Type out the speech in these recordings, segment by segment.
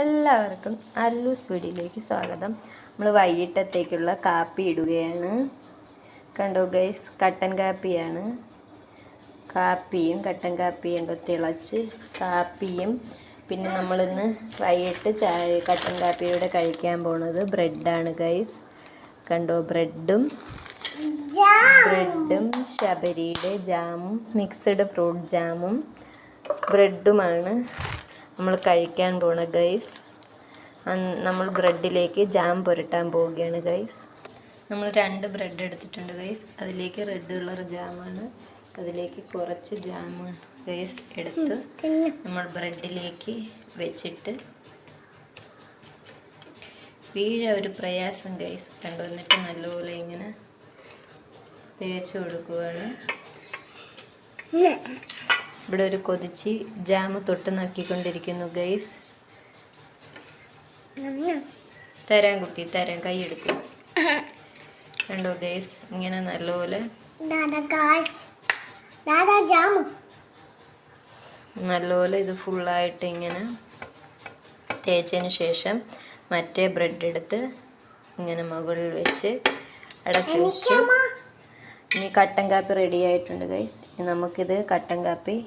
എല്ലാവർക്കും അല്ലൂസ് വീടിലേക്ക് സ്വാഗതം. നമ്മൾ വൈകിട്ടത്തേക്കുള്ള കാപ്പി ഇടുകയാണ്. കണ്ടോ ഗൈസ് കട്ടൻ കാപ്പിയാണ്. കാപ്പിയും കട്ടൻ കാപ്പിയും കണ്ടോ തിളച്ച് കാപ്പിയും. പിന്നെ നമ്മളിന്ന് വൈകിട്ട് ചായ കട്ടൻ കാപ്പിയോടെ കഴിക്കാൻ പോണത് ബ്രെഡാണ് ഗൈസ് കണ്ടോ ബ്രെഡും ബ്രെഡും ശബരിയുടെ ജാമും മിക്സഡ് ഫ്രൂട്ട് ജാമും ബ്രെഡുമാണ്. നമ്മൾ കഴിക്കാൻ പോണ ഗൈസ് നമ്മൾ ബ്രെഡിലേക്ക് ജാം പുരട്ടാൻ പോവുകയാണ് ഗൈസ് നമ്മൾ രണ്ട് ബ്രെഡ് എടുത്തിട്ടുണ്ട് ഗൈസ് അതിലേക്ക് റെഡ് കളർ ജാമാണ് അതിലേക്ക് കുറച്ച് ജാമാണ് ഗൈസ് എടുത്ത് നമ്മൾ ബ്രെഡിലേക്ക് വെച്ചിട്ട് വീഴ ഒരു പ്രയാസം ഗൈസ് കണ്ടുവന്നിട്ട് നല്ലപോലെ ഇങ്ങനെ തേച്ച് കൊടുക്കുവാണ്. ഇവിടെ ഒരു കൊതിച്ചി ജാമ് തൊട്ട് നക്കിക്കൊണ്ടിരിക്കുന്നു ഗൈസ് തരാൻ കുട്ടി തരാൻ കൈ എടുക്കും. കണ്ടോ ഗൈസ് ഇങ്ങനെ നല്ലപോലെ നല്ലപോലെ ഇത് ഫുള്ളായിട്ട് ഇങ്ങനെ തേച്ചതിന് ശേഷം മറ്റേ ബ്രെഡ് എടുത്ത് ഇങ്ങനെ മുകളിൽ വെച്ച് അടച്ചു ഇനി കട്ടൻ കാപ്പി റെഡി ആയിട്ടുണ്ട് ഗൈസ് നമുക്കിത് കട്ടൻ കാപ്പി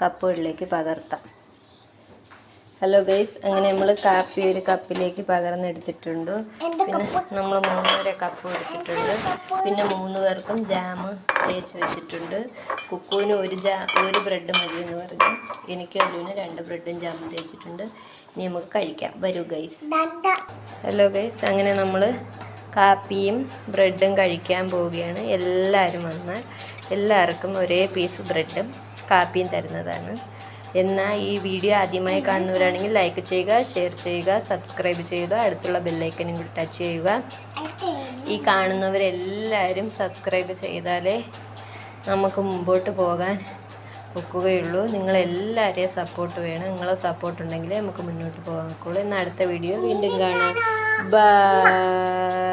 കപ്പുകളിലേക്ക് പകർത്താം. ഹലോ ഗൈസ് അങ്ങനെ നമ്മൾ കാപ്പി ഒരു കപ്പിലേക്ക് പകർന്നെടുത്തിട്ടുണ്ട്. പിന്നെ നമ്മൾ മൂന്നര കപ്പ് എടുത്തിട്ടുണ്ട്. പിന്നെ മൂന്ന് പേർക്കും ജാമ് തേച്ച് വെച്ചിട്ടുണ്ട്. കുക്കുവിന് ഒരു ജാ ഒരു ബ്രെഡ് മതി എന്ന് പറഞ്ഞു. എനിക്ക് അല്ലുവിന് രണ്ട് ബ്രെഡും ജാമും തേച്ചിട്ടുണ്ട്. ഇനി നമുക്ക് കഴിക്കാം. വരൂ ഗൈസ് ഹലോ ഗൈസ് അങ്ങനെ നമ്മൾ കാപ്പിയും ബ്രെഡും കഴിക്കാൻ പോവുകയാണ്. എല്ലാവരും വന്നാൽ എല്ലാവർക്കും ഒരേ പീസ് ബ്രെഡും കാപ്പിയും തരുന്നതാണ്. എന്നാൽ ഈ വീഡിയോ ആദ്യമായി കാണുന്നവരാണെങ്കിൽ ലൈക്ക് ചെയ്യുക ഷെയർ ചെയ്യുക സബ്സ്ക്രൈബ് ചെയ്യുക അടുത്തുള്ള ബെല്ലൈക്കനും കൂടി ടച്ച് ചെയ്യുക. ഈ കാണുന്നവരെല്ലാവരും സബ്സ്ക്രൈബ് ചെയ്താലേ നമുക്ക് മുമ്പോട്ട് പോകാൻ ഒക്കുകയുള്ളൂ. നിങ്ങളെല്ലാവരെയും സപ്പോർട്ട് വേണം. നിങ്ങളെ സപ്പോർട്ട് ഉണ്ടെങ്കിലേ നമുക്ക് മുന്നോട്ട് പോകാൻ ഒക്കുള്ളൂ എന്നാൽ അടുത്ത വീഡിയോ വീണ്ടും കാണാം. ബൈ